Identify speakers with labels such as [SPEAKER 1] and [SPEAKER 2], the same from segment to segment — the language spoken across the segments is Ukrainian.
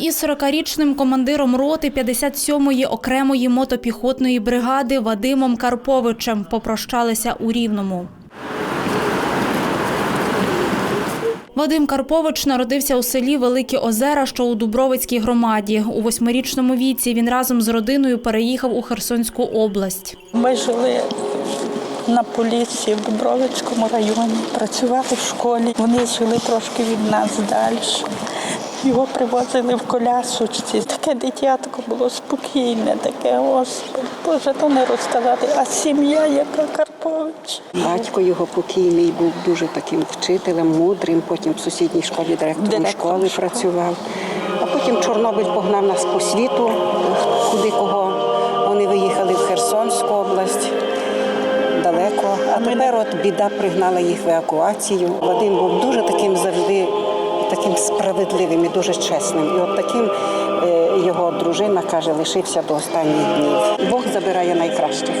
[SPEAKER 1] із 40-річним командиром роти 57-ї окремої мотопіхотної бригади Вадимом Карповичем попрощалися у Рівному. Вадим Карпович народився у селі Великі Озера, що у Дубровицькій громаді. У восьмирічному віці він разом з родиною переїхав у Херсонську область.
[SPEAKER 2] Ми жили на поліції в Дубровицькому районі, працювали в школі. Вони жили трошки від нас далі. Його привозили в колясочці. Таке дитятко було спокійне, таке господи, Боже, то не розказати. А сім'я, яка Карпович.
[SPEAKER 3] Батько його покійний був дуже таким вчителем, мудрим. Потім в сусідній школі директором
[SPEAKER 2] Директором
[SPEAKER 3] школи
[SPEAKER 2] школи.
[SPEAKER 3] працював. А потім Чорнобиль погнав нас по світу, куди кого. Вони виїхали в Херсонську область. Далеко, а тепер от біда пригнала їх в евакуацію. Вадим був дуже таким завжди таким справедливим і дуже чесним. І от таким е, його дружина каже, лишився до останніх днів. Бог забирає найкращих.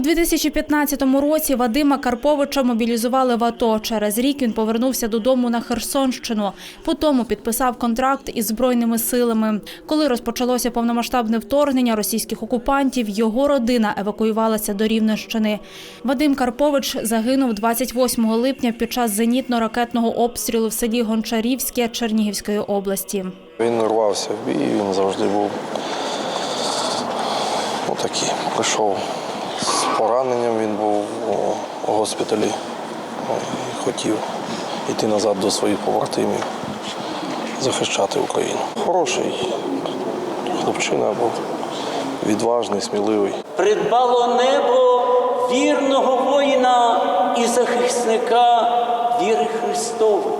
[SPEAKER 1] У 2015 році Вадима Карповича мобілізували в АТО. Через рік він повернувся додому на Херсонщину. Потім підписав контракт із збройними силами. Коли розпочалося повномасштабне вторгнення російських окупантів, його родина евакуювалася до Рівненщини. Вадим Карпович загинув 28 липня під час зенітно-ракетного обстрілу в селі Гончарівське Чернігівської області.
[SPEAKER 4] Він рвався в бій, він завжди був отакий. Прийшов пораненням, він був у госпіталі і хотів йти назад до своїх побратимів, захищати Україну. Хороший хлопчина був, відважний, сміливий.
[SPEAKER 5] придбало небо вірного воїна і захисника віри Христової,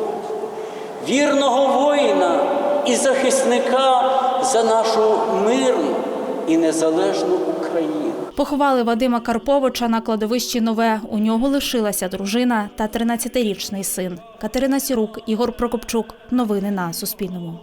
[SPEAKER 5] вірного воїна і захисника за нашу мирну і незалежну Україну.
[SPEAKER 1] Поховали Вадима Карповича на кладовищі Нове. У нього лишилася дружина та 13-річний син. Катерина Сірук, Ігор Прокопчук. Новини на Суспільному.